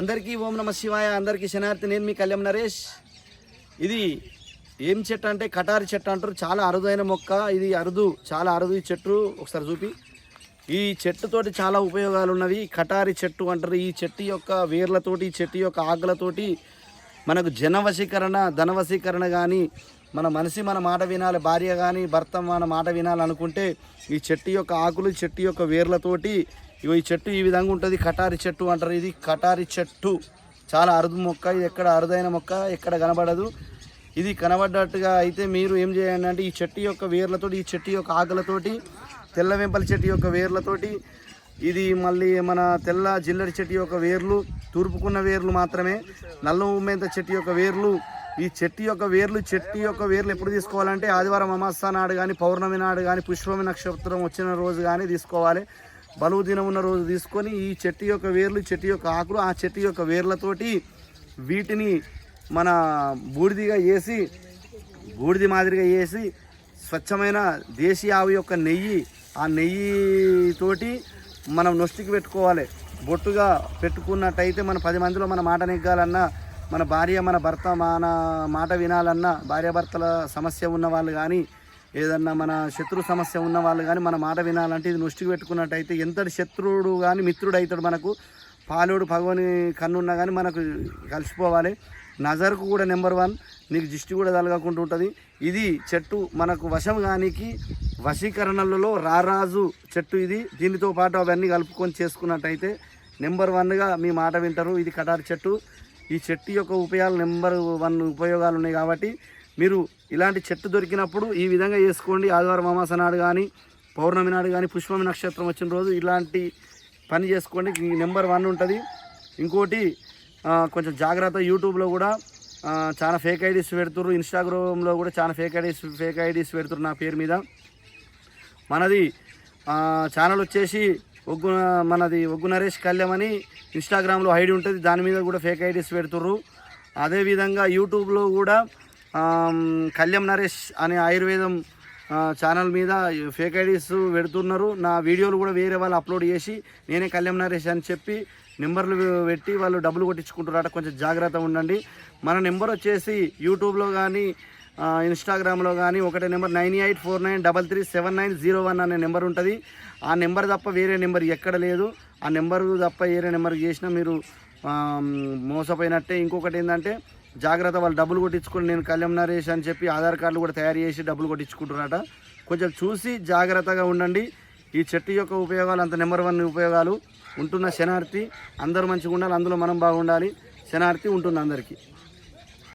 అందరికీ ఓం నమ శివాయ అందరికీ శనార్థి నేను మీ కళ్యాణ్ నరేష్. ఇది ఏం చెట్టు అంటే కటారి చెట్టు అంటారు. చాలా అరుదైన మొక్క. ఇది అరుదు చాలా అరుదు ఈ చెట్టు. ఒకసారి చూపి. ఈ చెట్టుతోటి చాలా ఉపయోగాలు ఉన్నవి. కటారి చెట్టు అంటారు. ఈ చెట్టు యొక్క వేర్లతోటి ఈ చెట్టు యొక్క ఆకులతోటి మనకు జనవశీకరణ ధనవశీకరణ కానీ మన మనిషి మన మాట వినాలి భార్య కానీ భర్త మన మాట వినాలనుకుంటే ఈ చెట్టు యొక్క ఆకులు చెట్టు యొక్క వేర్లతోటి ఇగో ఈ చెట్టు ఈ విధంగా ఉంటుంది. కటారి చెట్టు అంటారు ఇది. కటారి చెట్టు. చాలా అరుదు మొక్క. ఇది ఎక్కడ అరుదైన మొక్క? ఎక్కడ కనబడదు. ఇది కనబడ్డట్టుగా అయితే మీరు ఏం చేయండి అంటే ఈ చెట్టు యొక్క వేర్లతోటి ఈ చెట్టు యొక్క ఆకులతోటి తెల్ల వెంపల చెట్టు యొక్క వేర్లతోటి ఇది మళ్ళీ మన తెల్ల జిల్లడి చెట్టు యొక్క వేర్లు తూర్పుకున్న వేర్లు మాత్రమే నల్ల ఉమ్మేంత చెట్టు యొక్క వేర్లు ఈ చెట్టు యొక్క వేర్లు చెట్టు యొక్క వేర్లు ఎప్పుడు తీసుకోవాలంటే ఆదివారం అమాస నాడు కానీ పౌర్ణమి నాడు కానీ పుష్పమి నక్షత్రం వచ్చిన రోజు కానీ తీసుకోవాలి. బలువు దినం ఉన్న రోజు తీసుకొని ఈ చెట్టు యొక్క వేర్లు చెట్టు యొక్క ఆకులు ఆ చెట్టు యొక్క వేర్లతోటి వీటిని మన బూడిదిగా వేసి బూడిది మాదిరిగా వేసి స్వచ్ఛమైన దేశీ ఆవు యొక్క నెయ్యి ఆ నెయ్యి తోటి మనం నొష్టికి పెట్టుకోవాలి. బొట్టుగా పెట్టుకున్నట్టయితే మన పది మందిలో మన మాట నెగ్గాలన్నా మన భార్య మన భర్త మన మాట వినాలన్నా భార్యాభర్తల సమస్య ఉన్న వాళ్ళు కానీ ఏదన్నా మన శత్రు సమస్య ఉన్న వాళ్ళు కానీ మన మాట వినాలంటే ఇది నొష్టికి పెట్టుకున్నట్టయితే ఎంతటి శత్రువుడు కానీ మిత్రుడు అవుతాడు మనకు. పాలుడు భగవని కన్నున్నా కానీ మనకు కలిసిపోవాలి. నజర్కు కూడా నెంబర్ వన్. నీకు దిష్టి కూడా తలగకుండా ఉంటుంది. ఇది చెట్టు మనకు వశం కానికి వశీకరణలలో రారాజు చెట్టు ఇది. దీనితో పాటు అవన్నీ కలుపుకొని చేసుకున్నట్టయితే నెంబర్ వన్గా మీ మాట వింటారు. ఇది కటారు చెట్టు. ఈ చెట్టు యొక్క ఉపయోగాలు నెంబర్ వన్ ఉపయోగాలు ఉన్నాయి కాబట్టి మీరు ఇలాంటి చెట్టు దొరికినప్పుడు ఈ విధంగా చేసుకోండి. ఆదివారం అమాస నాడు కానీ పౌర్ణమి నాడు కానీ పుష్పమి నక్షత్రం వచ్చిన రోజు ఇలాంటి పని చేసుకోండి. నెంబర్ వన్ ఉంటుంది. ఇంకోటి కొంచెం జాగ్రత్త యూట్యూబ్లో కూడా చాలా ఫేక్ ఐడీస్ పెడుతుర్రు. ఇన్స్టాగ్రామ్లో కూడా చాలా ఫేక్ ఐడీస్ ఫేక్ ఐడీస్ పెడుతున్నారు నా పేరు మీద. మనది ఛానల్ వచ్చేసి ఒగ్గు మనది ఒగ్గు నరేష్ కళ్యాణ్ అని ఇన్స్టాగ్రామ్లో ఐడి ఉంటుంది. దాని మీద కూడా ఫేక్ ఐడీస్ పెడుతుర్రు. అదేవిధంగా యూట్యూబ్లో కూడా కళ్యాణ్ నరేష్ అనే ఆయుర్వేదం ఛానల్ మీద ఫేక్ ఐడీస్ పెడుతున్నారు. నా వీడియోలు కూడా వేరే వాళ్ళు అప్లోడ్ చేసి నేనే కళ్యాణ్ నరేష్ అని చెప్పి నెంబర్లు పెట్టి వాళ్ళు డబ్బులు కొట్టించుకుంటున్నారట. కొంచెం జాగ్రత్త ఉండండి. మన నెంబర్ వచ్చేసి యూట్యూబ్లో కానీ ఇన్స్టాగ్రామ్లో కానీ ఒకటే number nine eight four nine double three seven nine zero one అనే నెంబర్ ఉంటుంది. ఆ నెంబర్ తప్ప వేరే నెంబర్ ఎక్కడ లేదు. ఆ నెంబర్ తప్ప వేరే నెంబర్ చేసినా మీరు మోసపోయినట్టే. ఇంకొకటి ఏంటంటే జాగ్రత్త వాళ్ళు డబ్బులు కొట్టించుకుని నేను కళ్యాణ్ నరేష్ అని చెప్పి ఆధార్ కార్డులు కూడా తయారు చేసి డబ్బులు కొట్టించుకుంటున్నారట. కొంచెం చూసి జాగ్రత్తగా ఉండండి. ఈ చెట్టు యొక్క ఉపయోగాలు అంత నెంబర్ వన్ ఉపయోగాలు ఉంటున్న శనార్థి అందరూ మంచిగా ఉండాలి అందులో మనం బాగుండాలి. శనార్థి ఉంటుంది అందరికీ.